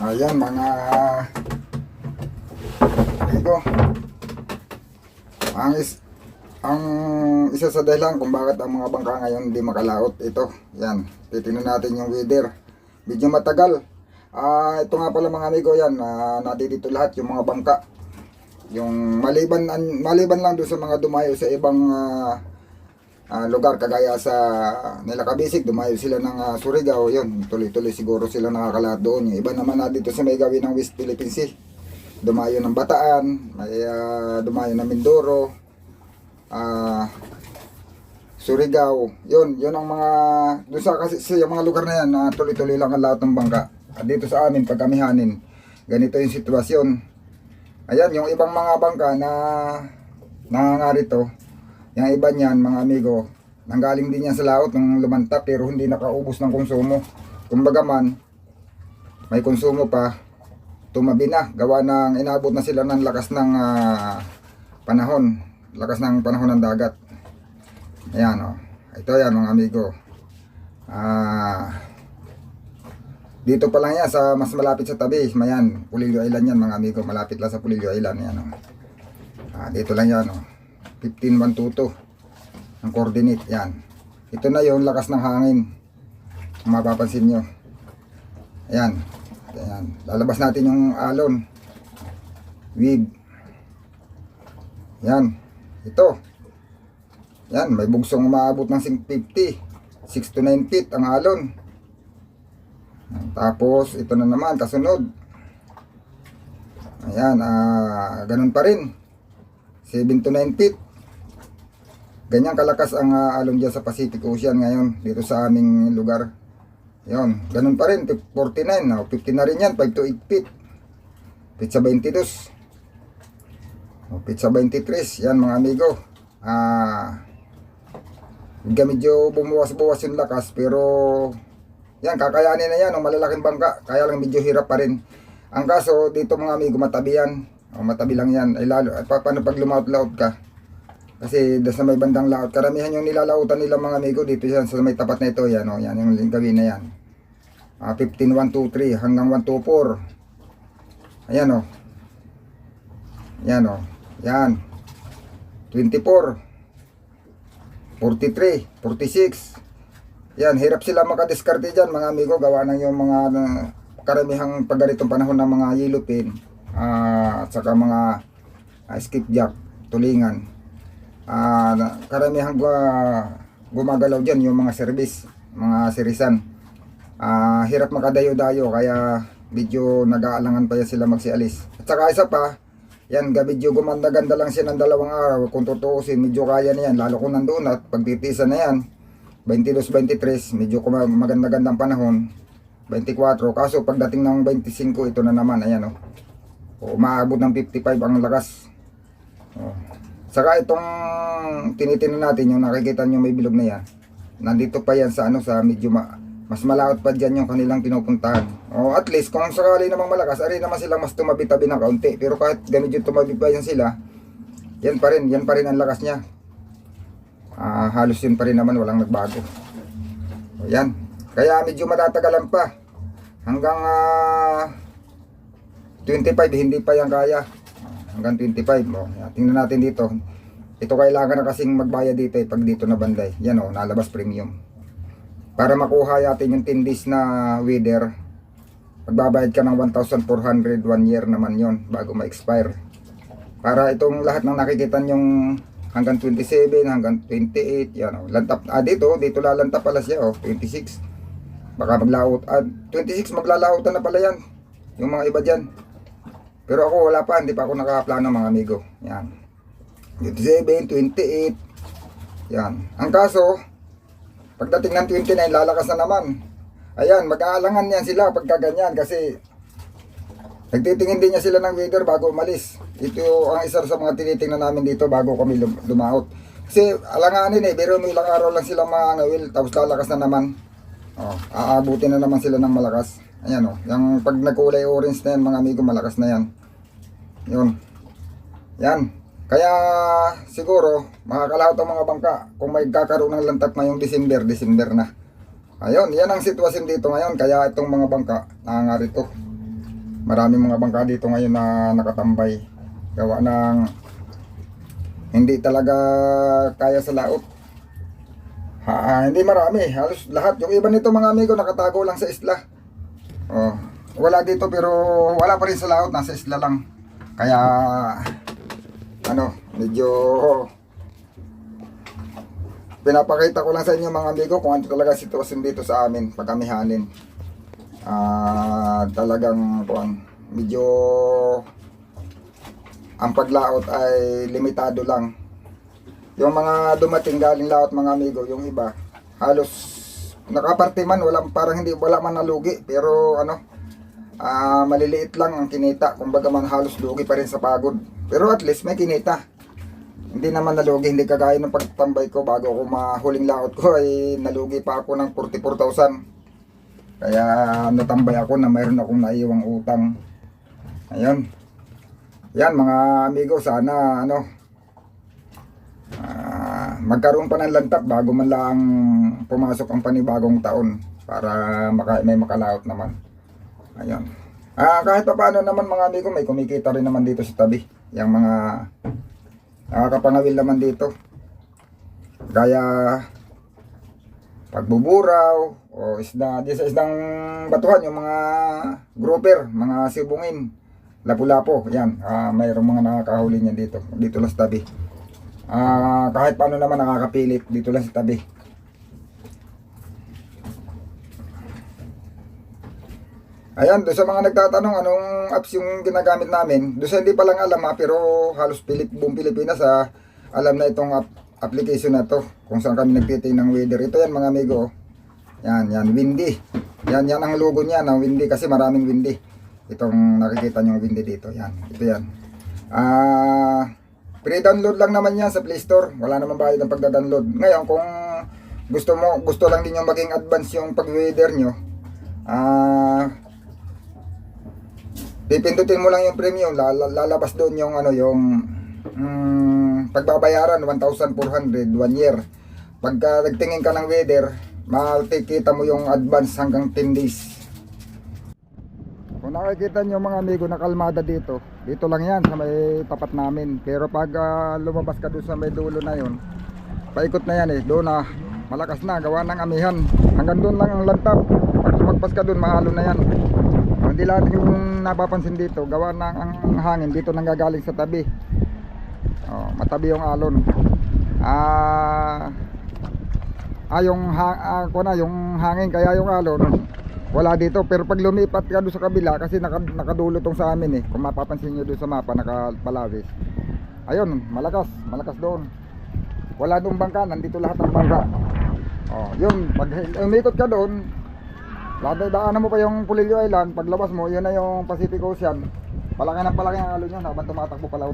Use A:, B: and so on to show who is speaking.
A: Ayan mga amigo. Ang is ang isa sa dahilan kung bakit ang mga bangka ngayon hindi makalaot ito. Yan, titingnan natin yung weather. Medyo matagal. Ah, ito nga pala mga amigo yan, uh, dito lahat yung mga bangka. Yung maliban an- maliban lang doon sa mga dumayo sa ibang ah, ah, lugar kagaya sa nila Kabisig, dumayo sila ng ah, Surigao, yun, tuloy-tuloy siguro sila nakakalat doon. Yung iba naman na dito sa may gawin ng West Philippine Sea, dumayo ng Bataan, may ah, dumayo ng Mindoro, ah, Surigao, yun, yun ang mga, doon sa kasi sa mga lugar na yan, na tuloy-tuloy lang ang lahat ng bangka. Dito sa amin, pag kamihanin, ganito yung sitwasyon. Ayan, yung ibang mga bangka na nangangarito, yung iba niyan, mga amigo, nanggaling din yan sa laot ng lumanta pero hindi nakaubos ng konsumo. Kumbaga man, may konsumo pa, tumabi na. Gawa ng inabot na sila ng lakas ng ah, panahon. Lakas ng panahon ng dagat. Ayan o. Ito yan mga amigo. Ah... Dito pa lang yan sa mas malapit sa tabi. Mayan, Pulilio Island yan mga amigo. Malapit lang sa Pulilio Island yan. Oh. Ah, dito lang yan. Oh. 15122 ang coordinate yan. Ito na yung lakas ng hangin. Kung mapapansin nyo. Ayan. Ayan. Lalabas natin yung alon. Wig. Yan. Ito. Yan. May bugsong umaabot ng 50. 6 to 9 feet ang alon. Tapos, ito na naman, kasunod. Ayan, ah, ganun pa rin. 7 to 9 feet. Ganyan kalakas ang ah, alon dyan sa Pacific Ocean ngayon, dito sa aming lugar. Yun, ganun pa rin, 49, oh, 50 na rin yan, 5 to 8 feet. Pizza 22. Oh, pizza 23, yan mga amigo. Ah, medyo bumuwas-buwas yung lakas, pero yan, kakayanin na yan ng malalaking bangka. Kaya lang medyo hirap pa rin. Ang kaso, dito mga amigo, matabi yan. O, matabi lang yan. Ay lalo, at pa, paano pag lumaot-laot ka? Kasi doon sa may bandang laot, karamihan yung nilalautan nila mga amigo dito yan. Sa may tapat na ito, yan, o, yan yung gawin na yan. Ah, 15, 1, 2, 3, hanggang 1, 2, 4. Ayan o. Yan o. Yan. 24. 43, 46. Yan, hirap sila makadiskarte dyan mga amigo. Gawa ng yung mga uh, karamihang pag panahon ng mga yellow pin. Ah, at saka mga uh, skipjack, tulingan. Ah, na- karamihang uh, gumagalaw dyan yung mga service, mga sirisan. Ah, hirap makadayo-dayo kaya medyo nag-aalangan pa yan sila magsialis. At saka isa pa, yan, medyo gumanda-ganda lang siya ng dalawang araw. Kung tutuusin, medyo kaya na yan. Lalo kung nandun at pagtitisan na yan. 22-23, medyo maganda-gandang panahon. 24, kaso pagdating ng 25, ito na naman, ayan o. Oh. Umaabot ng 55 ang lakas. Oh. Saka itong tinitingnan natin, yung nakikita nyo may bilog na yan. Nandito pa yan sa ano, sa medyo ma mas malaot pa dyan yung kanilang pinupuntahan. O at least kung sakali namang malakas, ari naman silang mas tumabi-tabi ng kaunti. Pero kahit ganito tumabi pa yan sila, yan pa rin, yan pa rin ang lakas niya. Ah, halos yun pa rin naman, walang nagbago. O yan. Kaya medyo matatagalan pa. Hanggang ah, 25, hindi pa yan kaya. Hanggang 25. O, yan. Tingnan natin dito. Ito kailangan na kasing magbayad dito eh, pag dito na banday. Yan o, nalabas premium. Para makuha natin yung 10 days na wither, magbabayad ka ng 1,400 one year naman yon bago ma-expire. Para itong lahat ng nakikita yung hanggang 27, hanggang 28, yan o. Lantap, ah dito, dito lalantap pala siya o, 26. Baka maglaot, ah 26 maglalautan na pala yan. Yung mga iba dyan. Pero ako wala pa, hindi pa ako nakaplano mga amigo. Yan. 27, 28. Yan. Ang kaso, pagdating ng 29, lalakas na naman. Ayan, mag-aalangan yan sila pagka ganyan kasi nagtitingin din niya sila ng weather bago umalis. Ito ang isa sa mga tinitingnan namin dito bago kami lum- lumaot. Kasi alanganin eh, pero may ilang araw lang sila maangawil tapos lalakas na naman. Oh, aabutin na naman sila ng malakas. Ayan oh, yung pag nagkulay orange na yan mga amigo, malakas na yan. Yun. Yan. Kaya siguro makakalahot ang mga bangka kung may kakaroon ng lantak ngayong December, December na. Ayun, yan ang sitwasyon dito ngayon. Kaya itong mga bangka, nangangarito. maraming mga bangka dito ngayon na nakatambay. Gawa ng hindi talaga kaya sa laot. Ha, hindi marami, halos lahat. Yung iba nito mga amigo nakatago lang sa isla. Oh, wala dito pero wala pa rin sa laot, nasa isla lang. Kaya ano, medyo pinapakita ko lang sa inyo mga amigo kung ano talaga sitwasyon dito sa amin pag kami hanin. Ah, talagang kuan, medyo ang paglaot ay limitado lang. Yung mga dumating galing laot mga amigo, yung iba halos nakaparte man walang parang hindi wala man nalugi pero ano ah maliliit lang ang kinita. Kumbaga man halos lugi pa rin sa pagod. Pero at least may kinita. Hindi naman nalugi hindi kagaya ng pagtambay ko bago ako mahuling laot ko ay nalugi pa ako ng 44,000 kaya natambay ako na mayroon akong naiwang utang. Ayun. Yan mga amigo sana ano ah, magkaroon pa ng lantak bago man lang pumasok ang panibagong taon para maka, may makalaot naman ayun. Ah, kahit pa paano naman mga amigo may kumikita rin naman dito sa tabi. Yung mga nakakapangawil naman dito. Gaya pagbuburaw o isda di sa isdang batuhan yung mga grouper mga sibungin lapu-lapo. Yan ah, mayroong mga nakakahuli niyan dito dito lang sa tabi. Ah, kahit paano naman nakakapilit dito lang sa tabi. Ayan, doon sa mga nagtatanong anong apps yung ginagamit namin, doon sa hindi pa lang alam ha, pero halos Pilip, buong Pilipinas ha, alam na itong app, application na to, kung saan kami nagtitingin ng weather. Ito yan mga amigo, yan, yan, windy. Yan, yan ang logo niya, ng windy, kasi maraming windy. Itong nakikita nyo windy dito, yan, ito yan. Ah, Pre-download lang naman yan sa Play Store. Wala naman bayad ng pagda-download. Ngayon, kung gusto mo, gusto lang din yung maging advance yung pag-weather nyo, ah, pipindutin mo lang yung premium, lala- lalabas doon yung ano, yung mm, pagbabayaran, 1,400, one year. Pagka nagtingin ka ng weather, makikita mo yung advance hanggang 10 days. Kung nakikita nyo mga amigo na kalmada dito, dito lang yan sa may tapat namin. Pero pag ah, lumabas ka doon sa may dulo na yon, paikot na yan eh. Doon na, malakas na, gawa ng amihan. Hanggang doon lang ang lantap. Pag lumagpas ka doon, mahalo na yan. Hindi lahat yung napapansin dito, gawa ng ang hangin dito nang gagaling sa tabi. Oh, matabi yung alon. Ah, ah yung ah, kuwan na, yung hangin kaya yung alon wala dito. Pero pag lumipat ka doon sa kabila kasi naka, nakadulo tong sa amin eh. Kung mapapansin nyo doon sa mapa nakapalawis. Ayun malakas. Malakas doon. Wala doon bangka. Nandito lahat ng bangka. Oh yun. Pag umikot ka doon lahat daanan mo pa yung Pulilio Island paglabas mo yun na yung Pacific Ocean. Palaki ng palaki ang alon yun habang tumatakbo palaw